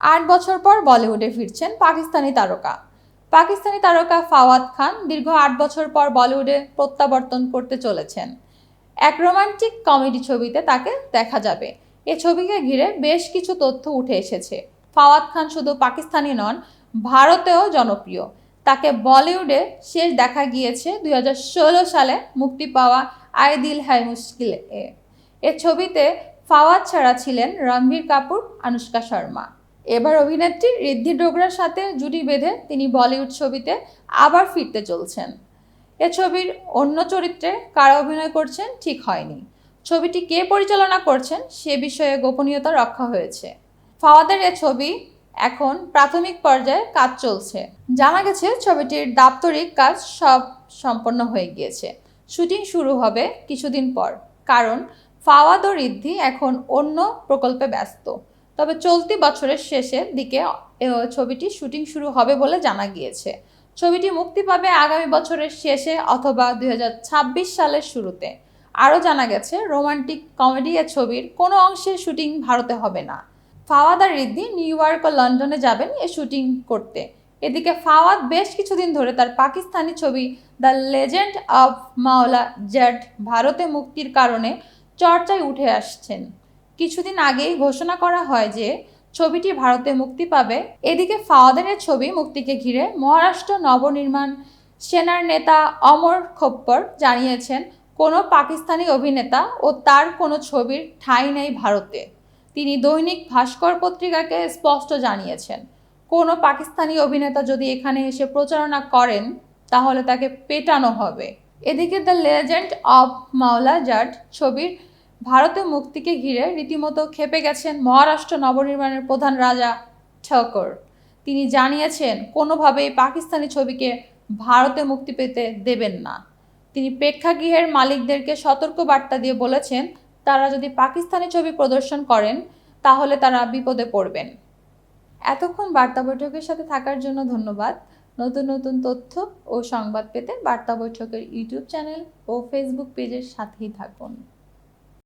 আট বছর পর বলিউডে ফিরছেন পাকিস্তানি তারকা। পাকিস্তানি তারকা ফাওয়াদ খান দীর্ঘ আট বছর পর বলিউডে প্রত্যাবর্তন করতে চলেছেন। এক রোমান্টিক কমেডি ছবিতে তাকে দেখা যাবে। এ ছবিকে ঘিরে বেশ কিছু তথ্য উঠে এসেছে। ফাওয়াদ খান শুধু পাকিস্তানি নন, ভারতেও জনপ্রিয়। তাকে বলিউডে শেষ দেখা গিয়েছে দুই হাজার ষোলো সালে মুক্তি পাওয়া আয় দিল হ্যায় মুশকিল। এ ছবিতে ফাওয়াদ ছাড়া ছিলেন রণবীর কাপুর আনুষ্কা শর্মা। এবার অভিনেত্রী ঋদ্ধি ডোগরার সাথে জুটি বেঁধে তিনি বলিউড ছবিতে আবার ফিরতে চলছেন। এ ছবির অন্য চরিত্রে কারা অভিনয় করছেন ঠিক হয়নি। ছবিটি কে পরিচালনা করছেন সে বিষয়ে গোপনীয়তা রক্ষা হয়েছে। ফাওয়াদের এ ছবি এখন প্রাথমিক পর্যায়ে কাজ চলছে। জানা গেছে, ছবিটির দাপ্তরিক কাজ সব সম্পন্ন হয়ে গিয়েছে। শুটিং শুরু হবে কিছুদিন পর। কারণ ফাওয়াদ ও ঋদ্ধি এখন অন্য প্রকল্পে ব্যস্ত। তবে চলতি বছরের শেষের দিকে ছবিটি শুটিং শুরু হবে বলে জানা গিয়েছে। ছবিটি মুক্তি পাবে আগামী বছরের শেষে অথবা দু হাজার ছাব্বিশ সালের শুরুতে। আরও জানা গেছে, রোমান্টিক কমেডি এ ছবির কোনো অংশের শুটিং ভারতে হবে না। ফাওয়াদ আর রিদ্ধি নিউ ইয়র্ক ও লন্ডনে যাবেন এ শুটিং করতে। এদিকে ফাওয়াদ বেশ কিছুদিন ধরে তার পাকিস্তানি ছবি the legend of Maula Jatt ভারতে মুক্তির কারণে চর্চায় উঠে আসছেন। কিছুদিন আগেই ঘোষণা করা হয় যে ছবিটি ভারতে মুক্তি পাবে। এদিকে ফাওয়াদের ছবি মুক্তিকে ঘিরে মহারাষ্ট্র নবনির্মাণ সেনার নেতা অমর খপ্পর জানিয়েছেন, কোনো পাকিস্তানি অভিনেতা ও তার কোনো ছবির ঠাঁই নেই ভারতে। তিনি দৈনিক ভাস্কর পত্রিকাকে স্পষ্ট জানিয়েছেন, কোনো পাকিস্তানি অভিনেতা যদি এখানে এসে প্রচারণা করেন, তাহলে তাকে পেটানো হবে। এদিকে দ্য লেজেন্ড অফ মাওলা জাট ছবির ভারতে মুক্তিকে ঘিরে রীতিমতো খেপে গেছেন মহারাষ্ট্র নবনির্মাণের প্রধান রাজা ঠকর। তিনি জানিয়েছেন, কোনোভাবেই পাকিস্তানি ছবিকে ভারতে মুক্তি পেতে দেবেন না। তিনি প্রেক্ষাগৃহের মালিকদেরকে সতর্ক বার্তা দিয়ে বলেছেন, তারা যদি পাকিস্তানি ছবি প্রদর্শন করেন, তাহলে তারা বিপদে পড়বেন। এতক্ষণ বার্তা বৈঠকের সাথে থাকার জন্য ধন্যবাদ। নতুন নতুন তথ্য ও সংবাদ পেতে বার্তা বৈঠকের ইউটিউব চ্যানেল ও ফেসবুক পেজের সাথেই থাকুন।